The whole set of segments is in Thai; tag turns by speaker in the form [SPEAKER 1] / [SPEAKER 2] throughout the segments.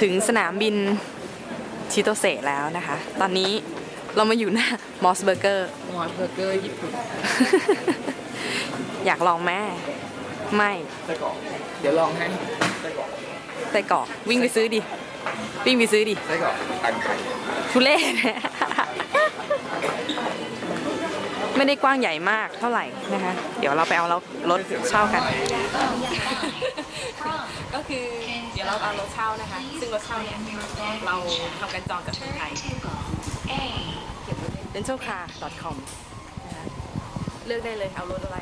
[SPEAKER 1] ถึงสนามบินชิโตเซแล้วนะคะ ตอนนี้เรามาอยู่หน้ามอสเบอร์เกอร์
[SPEAKER 2] มอสเบอร์เกอร์ญี่ปุ่น
[SPEAKER 1] อยากลองแม่ ไม่
[SPEAKER 2] เดี๋ยวลองให้
[SPEAKER 1] ไส้กรอกวิ่งไปซื้อดิ วิ่งไปซื้อดิ
[SPEAKER 2] ไส้กรอกตันไก่
[SPEAKER 1] ทุเล่ ไม่ได้กว้างใหญ่มากเท่าไหร่นะคะ เดี๋ยวเราไปเอารถเช่ากัน ก็คือเดี๋ยวเราเอารถเช่านะคะ ซึ่งรถเช่าเนี่ยเราทำกันจองจากเมืองไทย rentalcar.com นะคะเลือกได้เลยเอารถอะไร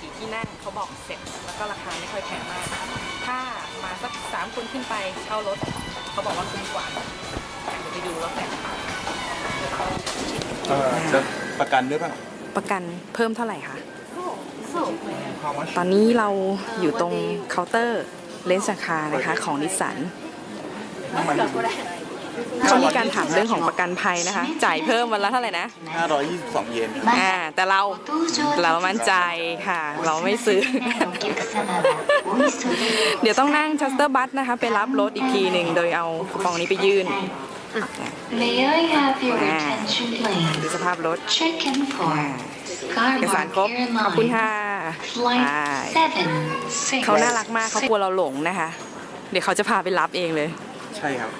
[SPEAKER 1] กี่ที่นั่งเขาบอกเสร็จแล้วก็ราคาไม่ค่อยแพงมาก ถ้ามาสักสามคนขึ้นไปเช่ารถเขาบอกว่าคุ้มกว่าเดี๋ยวไปดูรถแต่
[SPEAKER 3] เออจะ ประกันด้วยป่ะ
[SPEAKER 1] ประกันเพิ่มเท่าไหร่คะ ตอนนี้เราอยู่ตรงเคาน์เตอร์เลนส์คานะคะ ของนิสสันเขามีการถามเรื่องของประกันภัยนะคะ จ่ายเพิ่มวันละเท่าไหร่นะ
[SPEAKER 3] 522 เยน
[SPEAKER 1] อ่าแต่เราเรามั่นใจค่ะ เราไม่ซื้อ เดี๋ยวต้องนั่งชัสเตอร์บัสนะคะ ไปรับรถอีกทีหนึ่งโดยเอาคูปองนี้ไปยื่น
[SPEAKER 4] May I have your attention please ดู
[SPEAKER 1] สภาพรถ
[SPEAKER 4] Check in for car
[SPEAKER 1] เอกส Airline ขอบคุณค่ะ
[SPEAKER 4] Flight 7
[SPEAKER 1] เขาน่ารักมากเขากลัวเราหลงนะคะ เดี๋ยวเขาจะพาไปรับเองเลย
[SPEAKER 3] ใช่ครับ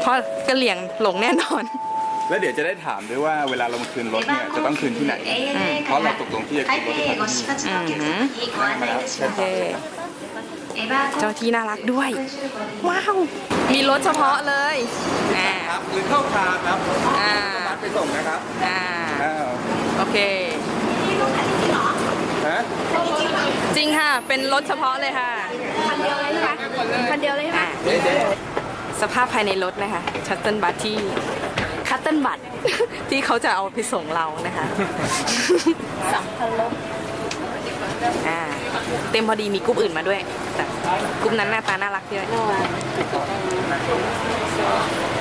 [SPEAKER 1] เพราะกระเหลี่ยงหลงแน่นอน
[SPEAKER 3] แล้วเดี๋ยวจะได้ถามด้วยว่าเวลาเรามาคืนรถเนี่ยจะต้องคืนที่ไหน เพราะเราตกลงที่จะคืนรถที่
[SPEAKER 4] ไหน
[SPEAKER 1] โอเค เจ้าที่น่ารักด้วย ว้าว มีรถเฉพาะเลยอ่า
[SPEAKER 3] ครับหรือเข้าคาครับ
[SPEAKER 1] อ่า
[SPEAKER 3] ไปส่งนะครับ
[SPEAKER 1] อ่า
[SPEAKER 3] อ้าว
[SPEAKER 1] โอเค
[SPEAKER 3] ฮะ
[SPEAKER 1] จริงค่ะ เป็นรถเฉพาะเลยค่ะคันเดียวเลยใช่ไหมคันเดียวเลยใช่ไหมสภาพภายในรถนะคะ ชัตเติลบัตที่คัตเติลบัตที่เขาจะเอาไปส่งเรานะคะสัมพันธ์ อ่า เต็มพอดีมีกรุ๊ปอื่นมาด้วยแต่กรุ๊ปนั้นหน้าตาน่ารักด้วย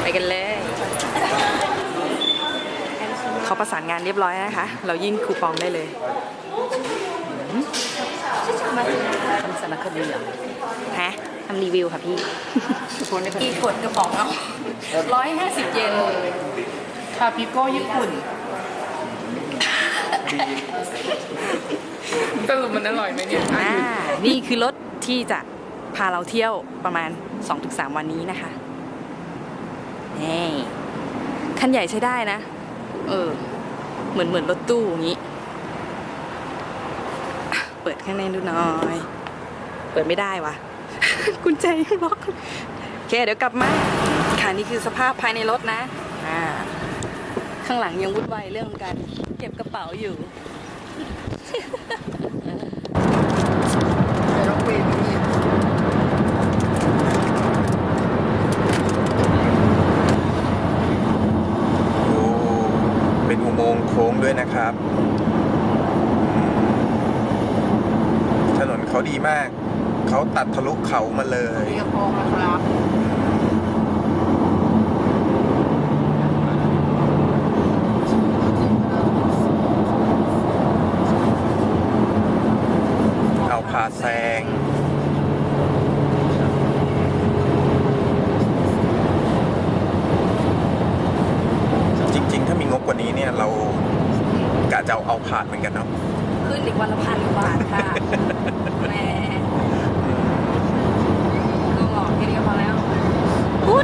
[SPEAKER 1] ไปกันเลย เขาประสานงานเรียบร้อยแล้วนะคะ เรายื่นคูปองได้เลย
[SPEAKER 2] ทำสารคดีเหรอ
[SPEAKER 1] ฮะทำรีวิวค่ะพี่
[SPEAKER 2] คนนี้
[SPEAKER 1] พี่กดกระป๋องเอาร้อยห้าสิบเยน
[SPEAKER 2] คาปิโก้ญี่ปุ่น สรุปมันอร่อยไหมเนี่ย
[SPEAKER 1] อ่านี่คือรถที่จะพาเราเที่ยวประมาณ 2-3 วันนี้นะคะนี่คันใหญ่ใช้ได้นะ เออ เหมือนเหมือนรถตู้อย่างนี้ เปิดข้างในดูหน่อย เปิดไม่ได้วะกุญแจยังล็อกโอเค เดี๋ยวกลับมาค่ะนี่คือสภาพภายในรถนะ อ่า ข้างหลังยังวุ่นวายเรื่องการเก็บกระเป๋าอยู่
[SPEAKER 3] เป็นอุโมงค์โค้งด้วยนะครับอืมถนนเขาดีมาก เขาตัดทะลุเขามาเลย
[SPEAKER 2] เรียกพองนะครับ
[SPEAKER 3] เอาพาแซง จริง ๆ ถ้ามีงบกว่านี้ เนี่ยเรากะจะเอาเอาผ่านเหมือนกันเนาะ
[SPEAKER 1] ขึ้นอีกวันละพันกว่าบาทค่ะแหมก็บอกแค่นี้ก็พอแล้วพูด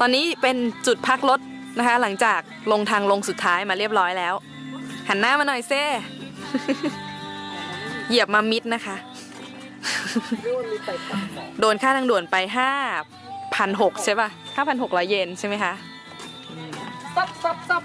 [SPEAKER 1] ตอนนี้เป็นจุดพักรถนะคะ หลังจากลงทางลงสุดท้ายมาเรียบร้อยแล้ว หันหน้ามาหน่อยเซ่ เหยียบมามิดนะคะ โดนค่าทางด่วนไปห้าพันหกใช่ป่ะห้าพันหกร้อยเยนใช่ไหมคะ
[SPEAKER 2] ซับซับซับ